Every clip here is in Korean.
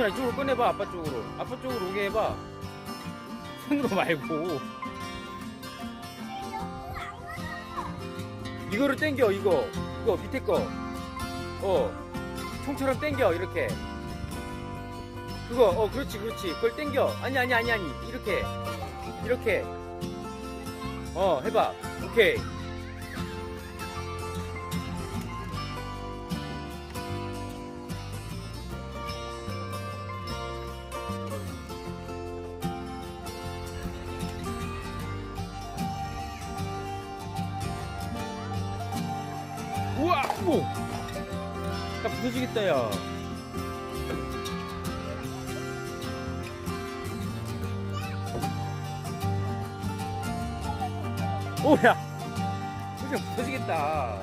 호준아 이쪽으로 꺼내봐 아빠 쪽으로. 아빠 쪽으로 오게 해봐. 손으로 말고. 이거를 당겨 이거. 이거 밑에 거어. 총처럼 당겨 이렇게. 그거 어 그렇지 그렇지. 그걸 당겨. 아니 아니 아니 아니. 이렇게. 이렇게. 어 해봐. 오케이 우와 오! 나 부서지겠다 야. 오야. 그냥 부서지겠다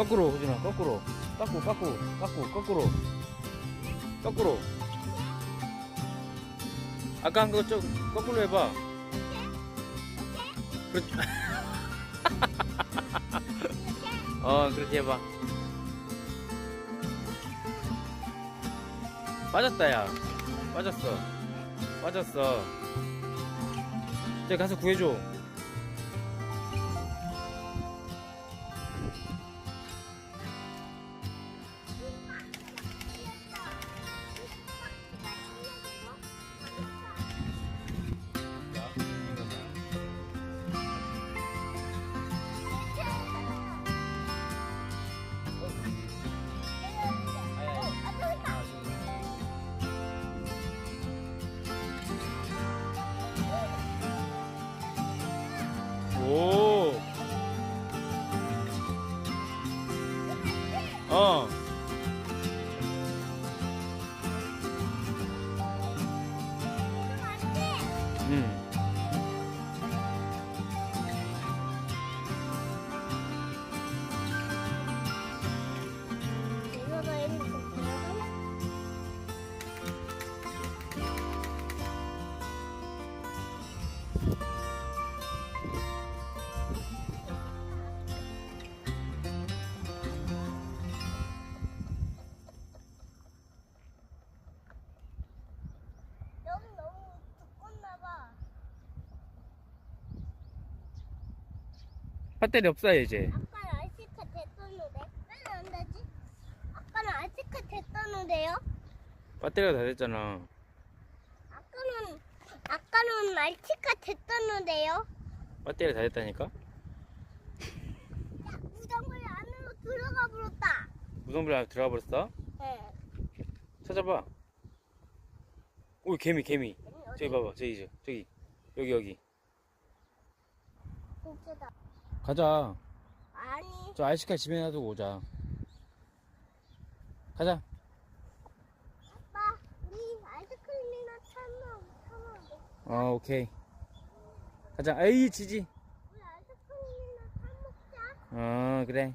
거꾸로 호준아. 거꾸로. 거꾸로 거꾸로 거꾸로 거꾸로. 거꾸로. 아까 한 거 좀 거꾸로 해봐. 그렇지. 어 그렇게 해봐. 빠졌다 야. 빠졌어. 빠졌어. 저기 가서 구해줘 배터리 없어 이제. 아빠는 알치카 됐었는데 왜 안 되지? 아빠는 알치카 됐었는데요? 배터리가 다 됐잖아. 아까는 아까는 알치카 됐었는데요? 배터리 다 됐다니까? 야, 무덤을 안으로 들어가 버렸다. 무덤불 안에 들어가 버렸어? 네. 찾아봐. 오 개미 개미. 저기 봐봐 저기 저 저기 여기 여기. 진짜다. 가자. 아니, 저 아이스카 집에 놔두고 오자. 가자. 아빠, 우리 아이스크림이나 사면 사면 돼. 어 오케이. 가자. 에이 지지. 우리 아이스크림이나 사 먹자. 어 그래.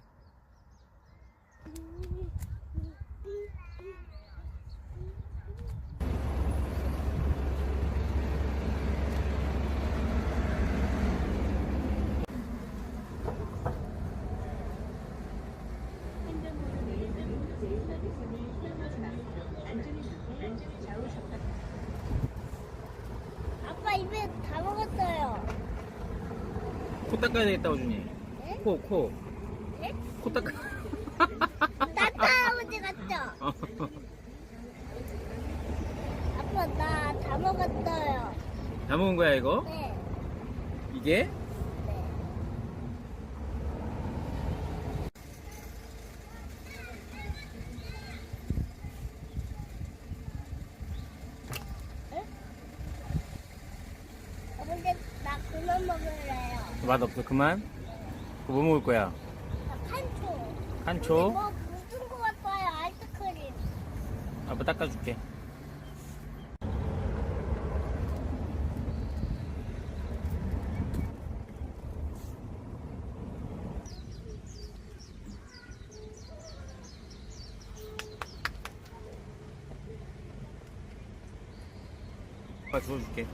아빠 입에 다 먹었어요. 코 닦아야 되겠다 오준이. 네? 코 코. 네? 코 닦아. 따따 아버지 같죠? 아빠 나 다 먹었어요. 다 먹은 거야 이거? 네. 이게? 네. 맛없어 그만? 그거 뭐 먹을 거야? 판초. 한초? 뭐 묻은 거 같아요 아이스크림. 아빠 닦아줄게 아빠 주워줄게